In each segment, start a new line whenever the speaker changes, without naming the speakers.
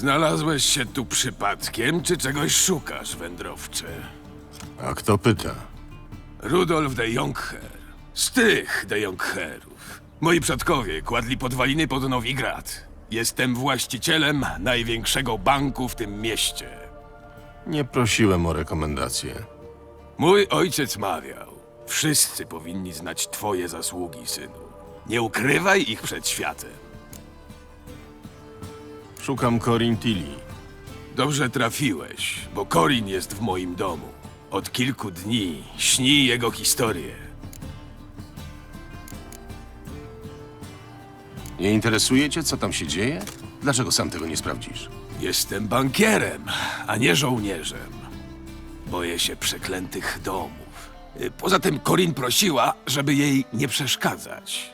Znalazłeś się tu przypadkiem, czy czegoś szukasz, wędrowcze?
A kto pyta?
Rudolf de Jonkher. Z tych de Jonkherów. Moi przodkowie kładli podwaliny pod Nowigrad. Jestem właścicielem największego banku w tym mieście.
Nie prosiłem o rekomendacje.
Mój ojciec mawiał: Wszyscy powinni znać twoje zasługi, synu. Nie ukrywaj ich przed światem.
Szukam Corin Tilly.
Dobrze trafiłeś, bo Corin jest w moim domu. Od kilku dni śni jego historię.
Nie interesuje cię, co tam się dzieje? Dlaczego sam tego nie sprawdzisz?
Jestem bankierem, a nie żołnierzem. Boję się przeklętych domów. Y, Poza tym Corin prosiła, żeby jej nie przeszkadzać.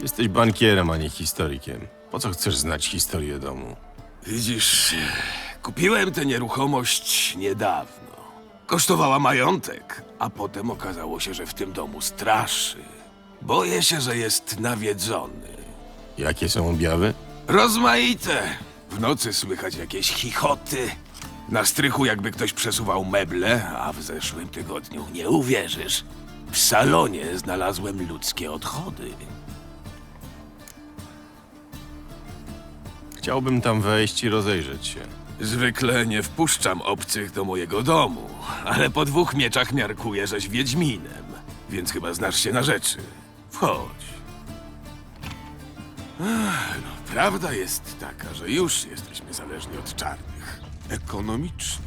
Jesteś bankierem, a nie historykiem. Po co chcesz znać historię domu?
Widzisz, kupiłem tę nieruchomość niedawno. Kosztowała majątek, a potem okazało się, że w tym domu straszy. Boję się, że jest nawiedzony.
Jakie są objawy?
Rozmaite. W nocy słychać jakieś chichoty. Na strychu jakby ktoś przesuwał meble, a w zeszłym tygodniu, nie uwierzysz, w salonie znalazłem ludzkie odchody.
Chciałbym tam wejść i rozejrzeć się.
Zwykle nie wpuszczam obcych do mojego domu, ale po dwóch mieczach miarkuję, żeś Wiedźminem, więc chyba znasz się na rzeczy. Wchodź. Ach, no, prawda jest taka, że już jesteśmy zależni od czarnych. Ekonomicznie.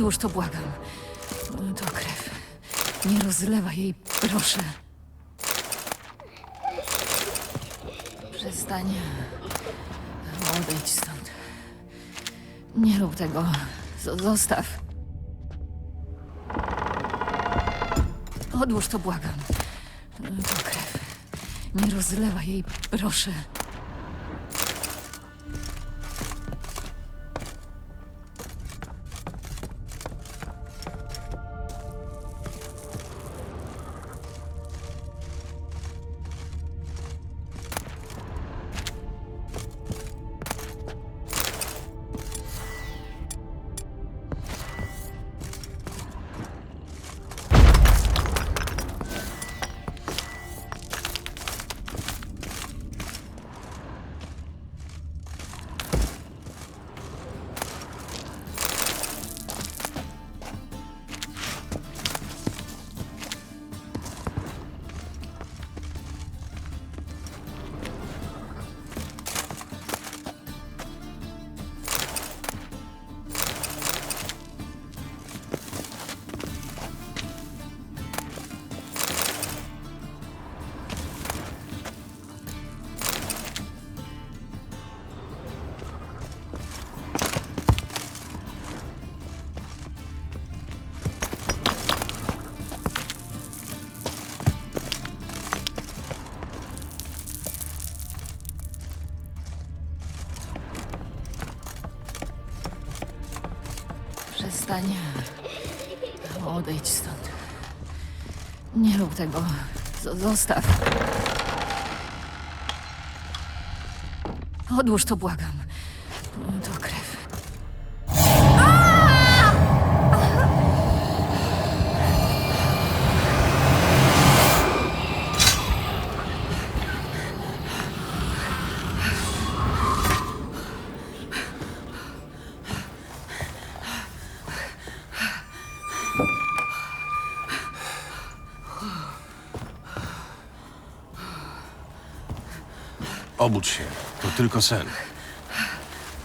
Odłóż to, błagam. To krew. Nie rozlewaj jej, proszę. Przestań. Odejdź stąd. Nie rób tego. Z- zostaw. Odłóż to, błagam. To krew. Nie rozlewaj jej, proszę. Tego. Z- zostaw. Odłóż to, błagam.
Obudź się. To tylko sen.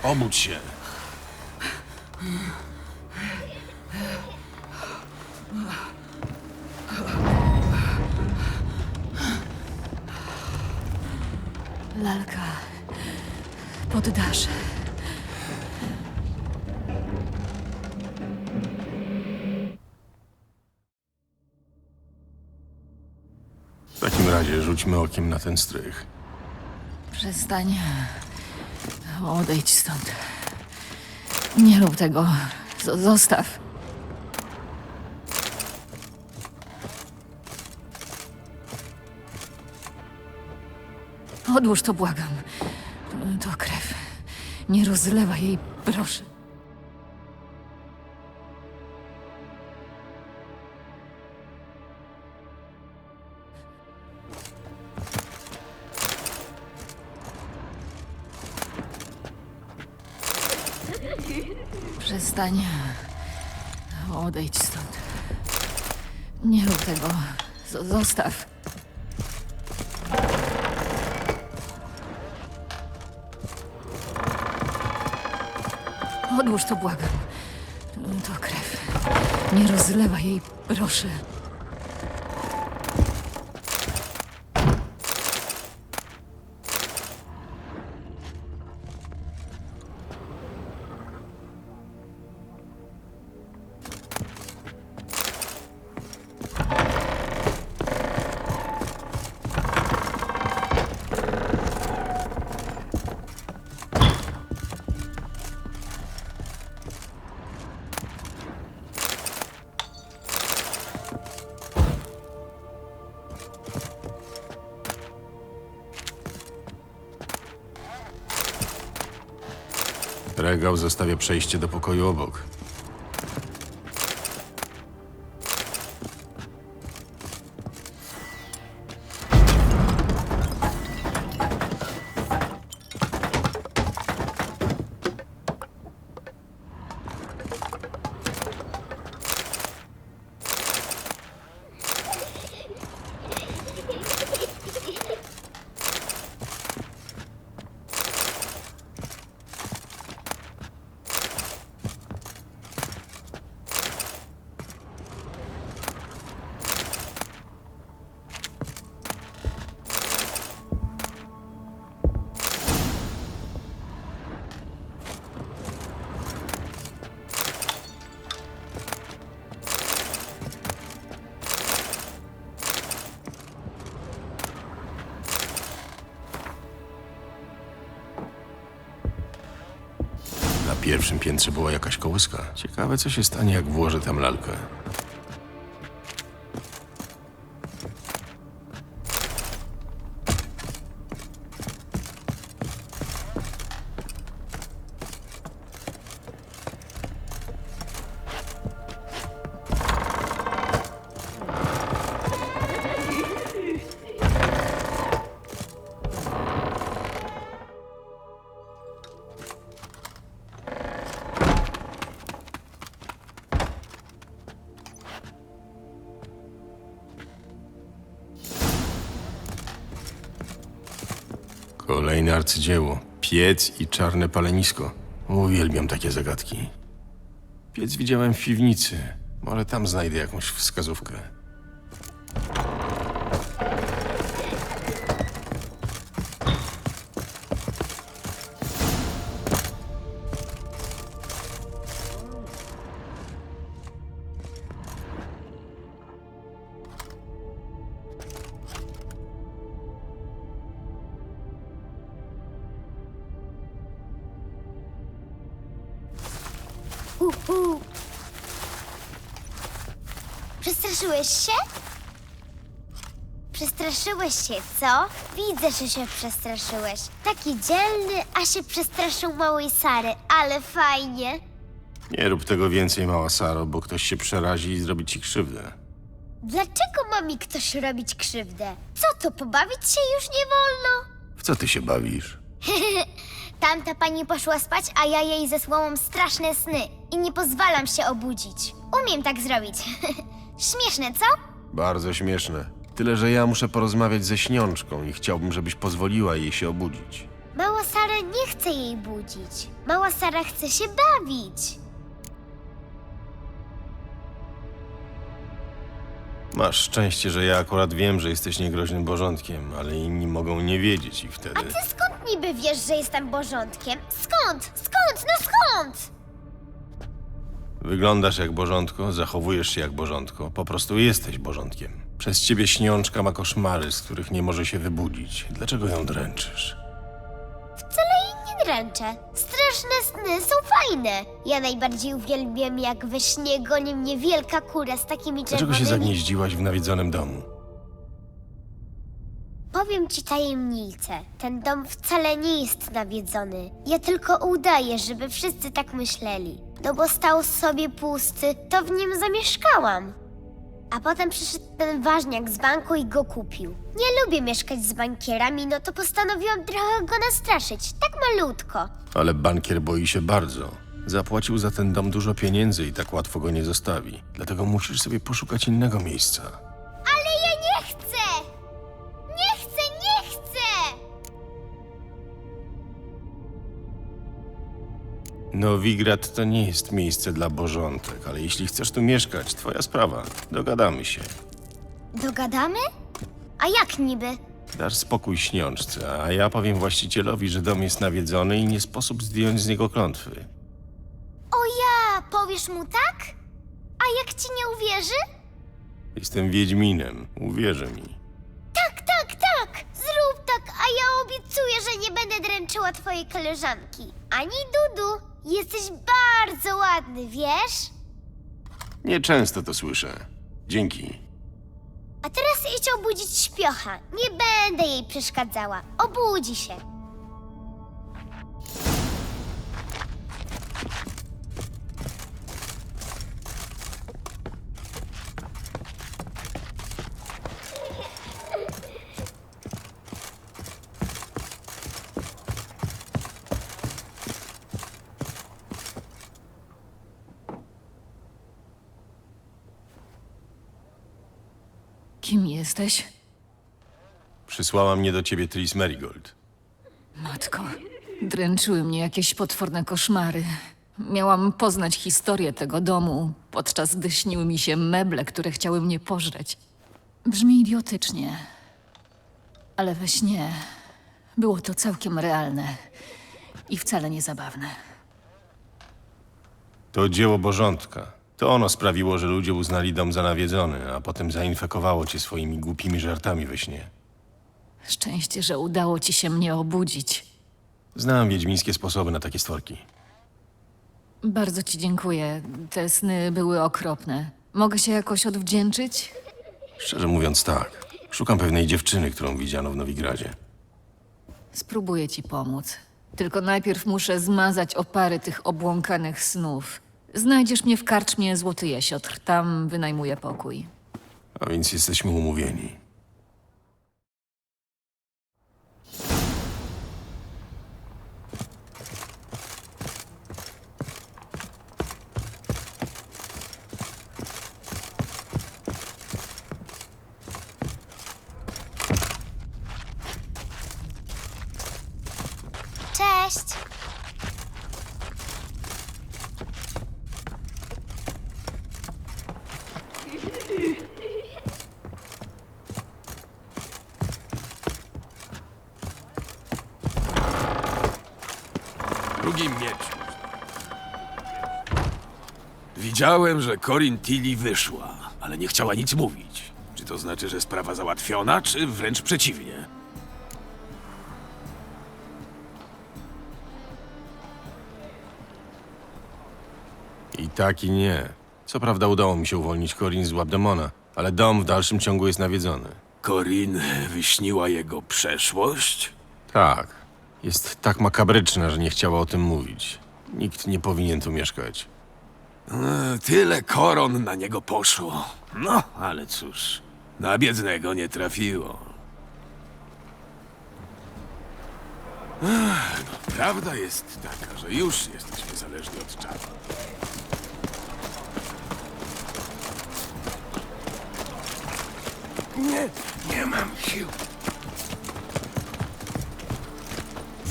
Obudź się.
Lalka. Poddasz.
W takim razie rzućmy okiem na ten strych.
Przestań. Odejdź stąd. Nie rób tego. Z- zostaw. Odłóż to, błagam. To krew. Nie rozlewaj jej, proszę. Przestań. Odejdź stąd. Nie rób tego. Z- zostaw. Odłóż to, błagam. To krew. Nie rozlewaj jej, proszę.
Regał zostawia przejście do pokoju obok. Na pierwszym piętrze była jakaś kołyska. Ciekawe, co się stanie, jak włożę tam lalkę. Arcydzieło. Piec i czarne palenisko. Uwielbiam takie zagadki. Piec widziałem w piwnicy. Może tam znajdę jakąś wskazówkę.
Przestraszyłeś się? Przestraszyłeś się, co? Widzę, że się przestraszyłeś. Taki dzielny, a się przestraszył małej Sary, ale fajnie.
Nie rób tego więcej, mała Saro, bo ktoś się przerazi i zrobi ci krzywdę.
Dlaczego ma mi ktoś robić krzywdę? Co to, pobawić się już nie wolno?
W co ty się bawisz?
Tamta pani poszła spać, a ja jej zesłałam straszne sny i nie pozwalam się obudzić. Umiem tak zrobić. Śmieszne, co?
Bardzo śmieszne. Tyle, że ja muszę porozmawiać ze śniączką i chciałbym, żebyś pozwoliła jej się obudzić.
Mała Sara nie chcę jej budzić. Mała Sara chce się bawić.
Masz szczęście, że ja akurat wiem, że jesteś niegroźnym bożątkiem, ale inni mogą nie wiedzieć i
A
wtedy...
ty skąd niby wiesz, że jestem bożątkiem? Skąd? Skąd? No skąd?
Wyglądasz jak bożątko, zachowujesz się jak bożątko, po prostu jesteś bożątkiem. Przez ciebie śniączka ma koszmary, z których nie może się wybudzić. Dlaczego ją dręczysz?
Wcale jej nie dręczę. Straszne sny są fajne. Ja najbardziej uwielbiam, jak we śnie goni mnie wielka kura z takimi
Dlaczego
czerwonymi...
się zagnieździłaś w nawiedzonym domu?
Powiem ci tajemnicę. Ten dom wcale nie jest nawiedzony. Ja tylko udaję, żeby wszyscy tak myśleli. No bo stał sobie pusty, to w nim zamieszkałam. A potem przyszedł ten ważniak z banku i go kupił. Nie lubię mieszkać z bankierami, no to postanowiłam trochę go nastraszyć. Tak malutko.
Ale bankier boi się bardzo. Zapłacił za ten dom dużo pieniędzy i tak łatwo go nie zostawi. Dlatego musisz sobie poszukać innego miejsca. Nowigrad to nie jest miejsce dla bożątek, ale jeśli chcesz tu mieszkać, twoja sprawa. Dogadamy się.
Dogadamy? A jak niby?
Dasz spokój śniączce, a ja powiem właścicielowi, że dom jest nawiedzony i nie sposób zdjąć z niego klątwy.
O ja, powiesz mu tak? A jak ci nie uwierzy?
Jestem Wiedźminem, uwierzy mi.
Tak, tak, tak! Zrób tak, a ja obiecuję, że nie będę dręczyła twojej koleżanki. Ani Dudu. Jesteś bardzo ładny, wiesz?
Nieczęsto to słyszę. Dzięki.
A teraz idź obudzić śpiocha. Nie będę jej przeszkadzała. Obudzi się.
Jesteś?
Przysłała mnie do ciebie Tris Merigold.
Matko, dręczyły mnie jakieś potworne koszmary. Miałam poznać historię tego domu, podczas gdy śniły mi się meble, które chciały mnie pożreć. Brzmi idiotycznie, ale we śnie było to całkiem realne i wcale nie zabawne.
To dzieło bożątka. To ono sprawiło, że ludzie uznali dom za nawiedzony, a potem zainfekowało cię swoimi głupimi żartami we śnie.
Szczęście, że udało ci się mnie obudzić.
Znam wiedźmińskie sposoby na takie stworki.
Bardzo ci dziękuję. Te sny były okropne. Mogę się jakoś odwdzięczyć?
Szczerze mówiąc tak. Szukam pewnej dziewczyny, którą widziano w Nowigradzie.
Spróbuję ci pomóc. Tylko najpierw muszę zmazać opary tych obłąkanych snów. Znajdziesz mnie w karczmie Złoty Jesiotr. Tam wynajmuję pokój.
A więc jesteśmy umówieni.
Drugi miecz. Widziałem, że Corin Tilly wyszła, ale nie chciała nic mówić. Czy to znaczy, że sprawa załatwiona, czy wręcz przeciwnie?
I tak i nie. Co prawda udało mi się uwolnić Corin z łap demona, ale dom w dalszym ciągu jest nawiedzony.
Corin wyśniła jego przeszłość?
Tak. Jest tak makabryczna, że nie chciała o tym mówić. Nikt nie powinien tu mieszkać.
E, Tyle koron na niego poszło. No, ale cóż, na biednego nie trafiło. No, prawda jest taka, że już jesteśmy zależni od czasu. Nie, nie mam sił.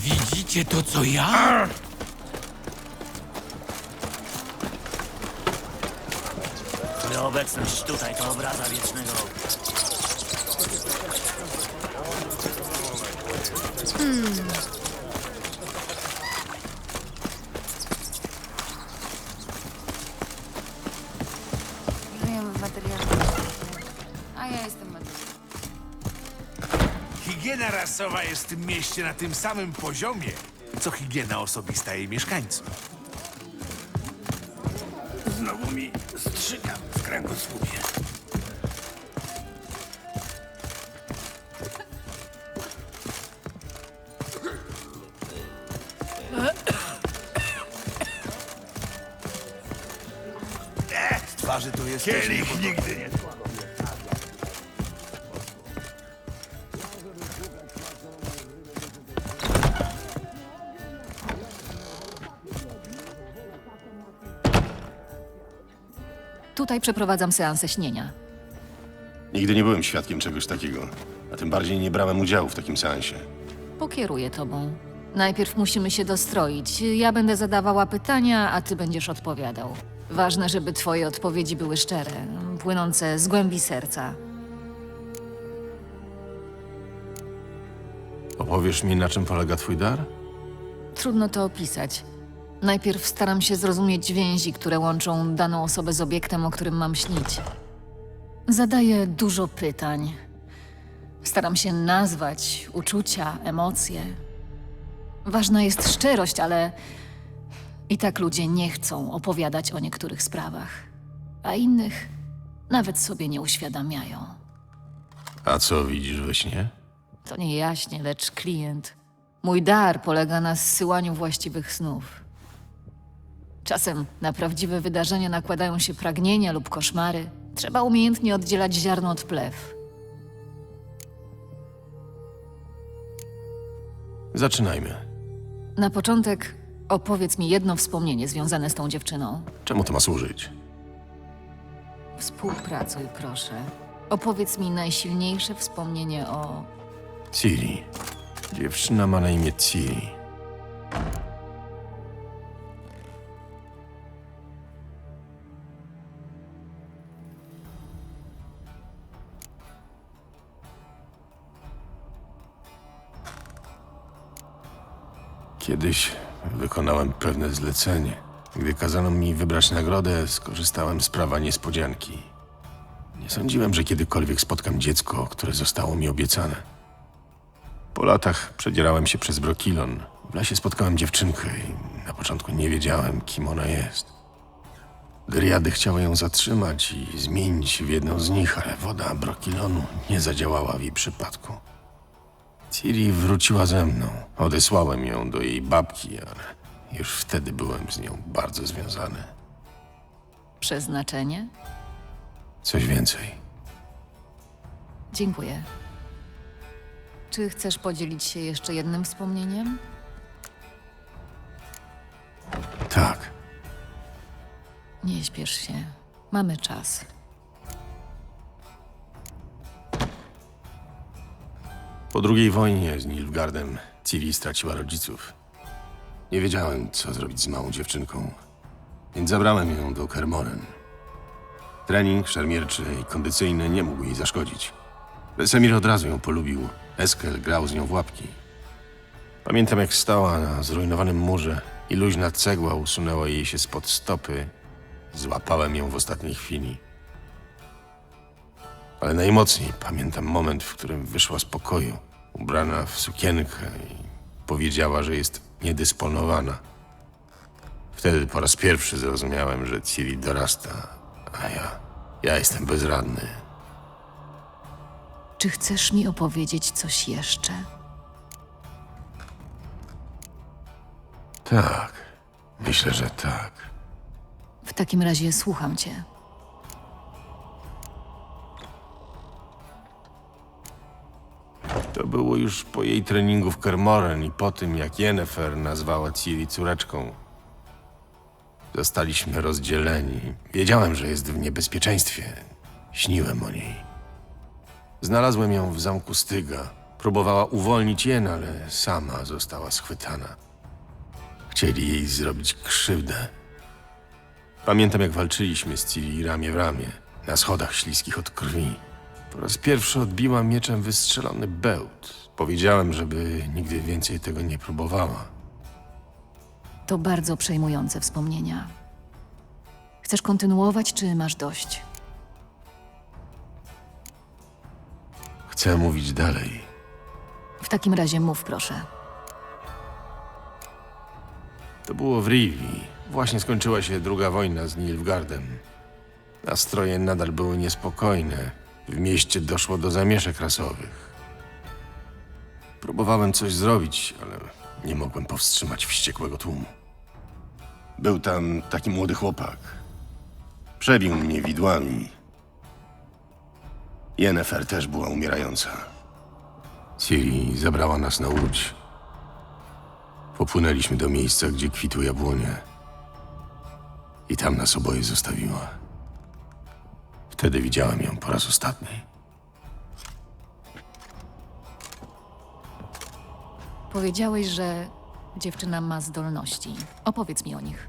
Widzicie?
To, co ja?
Nieobecność tutaj to obraza wiecznego ognia.
Higiena rasowa jest w tym mieście na tym samym poziomie, co higiena osobista jej mieszkańców.
Znowu mi strzykam w kręgosłupie.
Twarzy tu jest
Kielich nigdy nie
Tutaj przeprowadzam seansę śnienia.
Nigdy nie byłem świadkiem czegoś takiego, a tym bardziej nie brałem udziału w takim seansie.
Pokieruję tobą. Najpierw musimy się dostroić. Ja będę zadawała pytania, a ty będziesz odpowiadał. Ważne, żeby twoje odpowiedzi były szczere, płynące z głębi serca.
Opowiesz mi, na czym polega twój dar?
Trudno to opisać. Najpierw staram się zrozumieć więzi, które łączą daną osobę z obiektem, o którym mam śnić. Zadaję dużo pytań. Staram się nazwać uczucia, emocje. Ważna jest szczerość, ale i tak ludzie nie chcą opowiadać o niektórych sprawach, a innych nawet sobie nie uświadamiają.
A co widzisz we śnie?
To nie jaśnie, lecz klient. Mój dar polega na zsyłaniu właściwych snów. Czasem na prawdziwe wydarzenia nakładają się pragnienia lub koszmary. Trzeba umiejętnie oddzielać ziarno od plew.
Zaczynajmy.
Na początek opowiedz mi jedno wspomnienie związane z tą dziewczyną.
Czemu to ma służyć?
Współpracuj, proszę. Opowiedz mi najsilniejsze wspomnienie o.
Ciri. Dziewczyna ma na imię Ciri. Kiedyś wykonałem pewne zlecenie. Gdy kazano mi wybrać nagrodę, skorzystałem z prawa niespodzianki. Nie sądziłem, że kiedykolwiek spotkam dziecko, które zostało mi obiecane. Po latach przedzierałem się przez Brokilon. W lesie spotkałem dziewczynkę i na początku nie wiedziałem, kim ona jest. Dryady chciały ją zatrzymać i zmienić w jedną z nich, ale woda Brokilonu nie zadziałała w jej przypadku. Ciri wróciła ze mną. Odesłałem ją do jej babki, ale już wtedy byłem z nią bardzo związany.
Przeznaczenie?
Coś więcej.
Dziękuję. Czy chcesz podzielić się jeszcze jednym wspomnieniem?
Tak,
Nie śpiesz się. Mamy czas.
Po drugiej wojnie z Nilfgaardem Ciri straciła rodziców. Nie wiedziałem, co zrobić z małą dziewczynką, więc zabrałem ją do Kermoren. Trening szermierczy i kondycyjny nie mógł jej zaszkodzić. Wesemir od razu ją polubił. Eskel grał z nią w łapki. Pamiętam, jak stała na zrujnowanym murze i luźna cegła usunęła jej się spod stopy. Złapałem ją w ostatniej chwili. Ale najmocniej pamiętam moment, w którym wyszła z pokoju, ubrana w sukienkę i powiedziała, że jest niedysponowana. Wtedy po raz pierwszy zrozumiałem, że Ciri dorasta, a ja, ja jestem bezradny.
Czy chcesz mi opowiedzieć coś jeszcze?
Tak, myślę, że tak.
W takim razie słucham cię.
To było już po jej treningu w Kermoren i po tym, jak Yennefer nazwała Ciri córeczką. Zostaliśmy rozdzieleni. Wiedziałem, że jest w niebezpieczeństwie. Śniłem o niej. Znalazłem ją w zamku Styga. Próbowała uwolnić Jen, ale sama została schwytana. Chcieli jej zrobić krzywdę. Pamiętam, jak walczyliśmy z Ciri ramię w ramię, na schodach śliskich od krwi. Po raz pierwszy odbiła mieczem wystrzelony bełt. Powiedziałem, żeby nigdy więcej tego nie próbowała.
To bardzo przejmujące wspomnienia. Chcesz kontynuować, czy masz dość?
Chcę mówić dalej.
W takim razie mów, proszę.
To było w Rivi. Właśnie skończyła się druga wojna z Nilfgaardem. Nastroje nadal były niespokojne. W mieście doszło do zamieszek rasowych. Próbowałem coś zrobić, ale nie mogłem powstrzymać wściekłego tłumu. Był tam taki młody chłopak. Przebił mnie widłami. Yennefer też była umierająca. Ciri zabrała nas na łódź. Popłynęliśmy do miejsca, gdzie kwitły jabłonie. I tam nas oboje zostawiła. Wtedy widziałem ją po raz ostatni.
Powiedziałeś, że dziewczyna ma zdolności. Opowiedz mi o nich.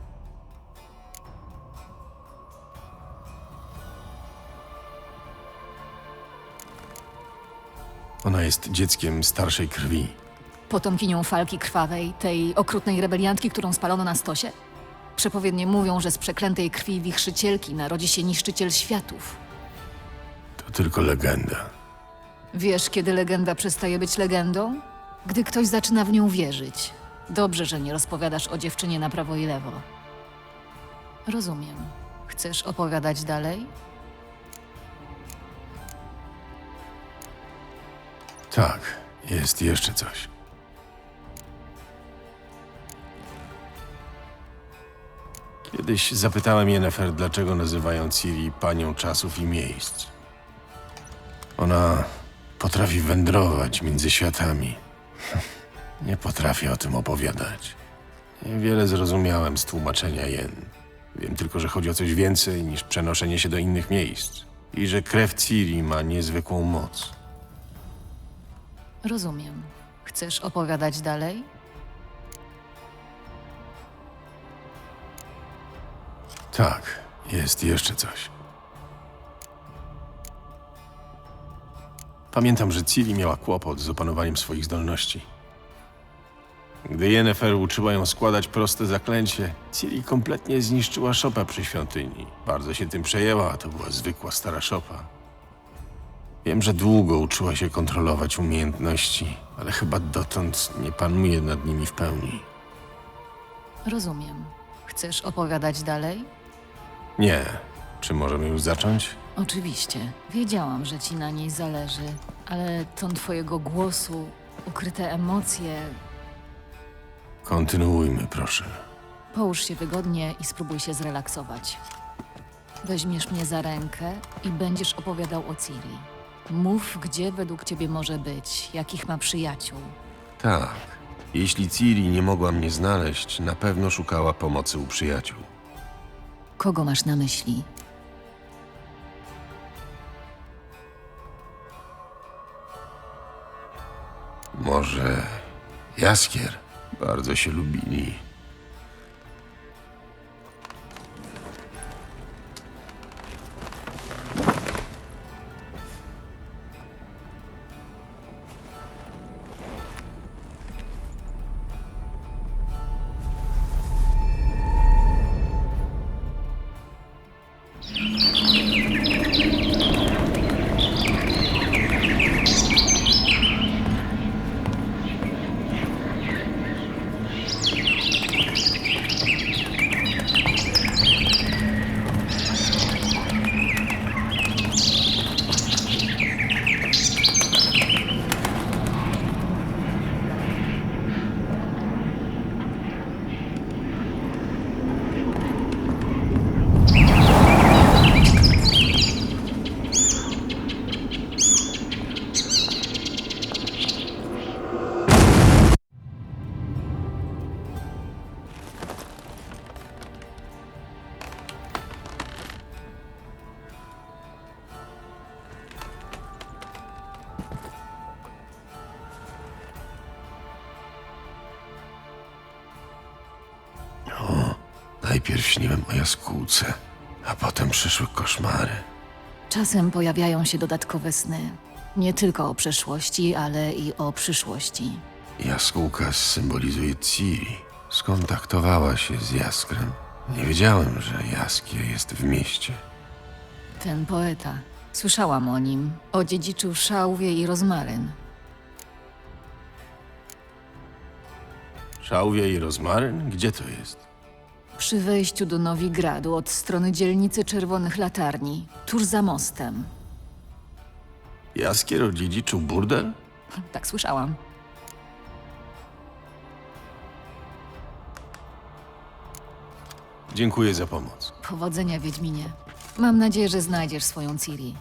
Ona jest dzieckiem starszej krwi.
Potomkinią falki krwawej, tej okrutnej rebeliantki, którą spalono na stosie? Przepowiednie mówią, że z przeklętej krwi wichrzycielki narodzi się niszczyciel światów.
To tylko legenda.
Wiesz, kiedy legenda przestaje być legendą? Gdy ktoś zaczyna w nią wierzyć. Dobrze, że nie rozpowiadasz o dziewczynie na prawo i lewo. Rozumiem. Chcesz opowiadać dalej?
Tak, jest jeszcze coś. Kiedyś zapytałem Yennefer, dlaczego nazywają Ciri panią czasów i miejsc. Ona potrafi wędrować między światami. Nie potrafię o tym opowiadać. Niewiele zrozumiałem z tłumaczenia Jen. Wiem tylko, że chodzi o coś więcej niż przenoszenie się do innych miejsc. I że krew Ciri ma niezwykłą moc.
Rozumiem. Chcesz opowiadać dalej?
Tak, jest jeszcze coś. Pamiętam, że Ciri miała kłopot z opanowaniem swoich zdolności. Gdy Yennefer uczyła ją składać proste zaklęcie, Ciri kompletnie zniszczyła szopę przy świątyni. Bardzo się tym przejęła, to była zwykła stara szopa. Wiem, że długo uczyła się kontrolować umiejętności, ale chyba dotąd nie panuje nad nimi w pełni.
Rozumiem. Chcesz opowiadać dalej?
Nie. Czy możemy już zacząć?
Oczywiście. Wiedziałam, że ci na niej zależy, ale ton twojego głosu, ukryte emocje.
Kontynuujmy, proszę.
Połóż się wygodnie i spróbuj się zrelaksować. Weźmiesz mnie za rękę i będziesz opowiadał o Ciri. Mów, gdzie według ciebie może być, jakich ma przyjaciół.
Tak. Jeśli Ciri nie mogła mnie znaleźć, na pewno szukała pomocy u przyjaciół.
Kogo masz na myśli?
Może Jaskier? Bardzo się lubili. Jaskółce, a potem przyszły koszmary.
Czasem pojawiają się dodatkowe sny. Nie tylko o przeszłości, ale i o przyszłości.
Jaskółka symbolizuje Ciri. Skontaktowała się z Jaskrem. Nie wiedziałem, że Jaskier jest w mieście.
Ten poeta. Słyszałam o nim. Odziedziczył szałwię i rozmaryn.
Szałwie i rozmaryn? Gdzie to jest?
Przy wejściu do Nowigradu od strony dzielnicy Czerwonych Latarni, tuż za mostem.
Jaskier odziedziczył burdel?
Tak słyszałam.
Dziękuję za pomoc.
Powodzenia, Wiedźminie. Mam nadzieję, że znajdziesz swoją Ciri.